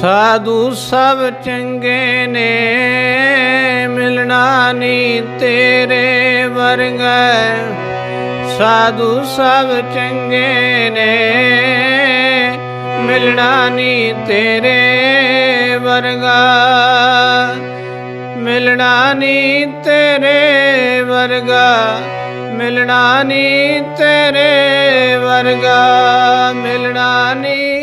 ਸਾਧੂ ਸਭ ਚੰਗੇ ਨੇ, ਮਿਲਣਾ ਨਹੀਂ ਤੇਰੇ ਵਰਗਾ। ਸਾਧੂ ਸਭ ਚੰਗੇ ਨੇ, ਮਿਲਣਾ ਨਹੀਂ ਤੇਰੇ ਵਰਗਾ। ਮਿਲਣਾ ਨਹੀਂ ਤੇਰੇ ਵਰਗਾ, ਮਿਲਣਾ ਨਹੀਂ ਤੇਰੇ ਵਰਗਾ। ਮਿਲਣਾ ਨਹੀਂ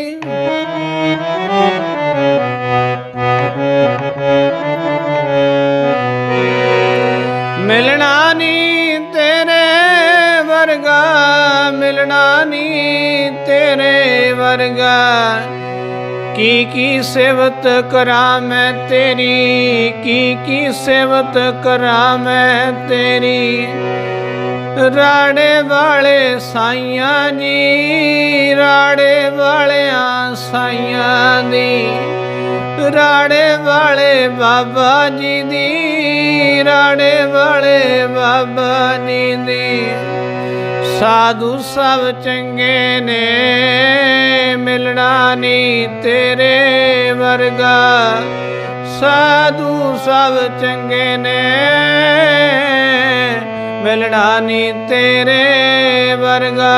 ਮਿਲਣਾ ਨਹੀਂ ਤੇਰੇ ਵਰਗਾ, ਮਿਲਣਾ ਨਹੀਂ ਤੇਰੇ ਵਰਗਾ। ਕੀ ਕੀ ਸੇਵਤ ਕਰਾਂ ਮੈਂ ਤੇਰੀ, ਕੀ ਕੀ ਸੇਵਤ ਕਰਾਂ ਮੈਂ ਤੇਰੀ। ਰਾੜੇ ਵਾਲੇ ਸਾਈਆਂ ਜੀ ਰਾੜੇ ਵਾਲਿਆਂ ਸਾਈਆਂ ਦੀ। ਰਾੜੇ ਵਾਲੇ ਬਾਬਾ ਜੀ ਦੀ, ਰਾੜੇ ਵਾਲੇ ਬਾਬਾ ਜੀ ਦੀ। ਸਾਧੂ ਸਭ ਚੰਗੇ ਨੇ, ਮਿਲਣਾ ਨਹੀਂ ਤੇਰੇ ਵਰਗਾ। ਸਾਧੂ ਸਭ ਚੰਗੇ ਨੇ, ਮਿਲਣਾ ਨਹੀਂ ਤੇਰੇ ਵਰਗਾ।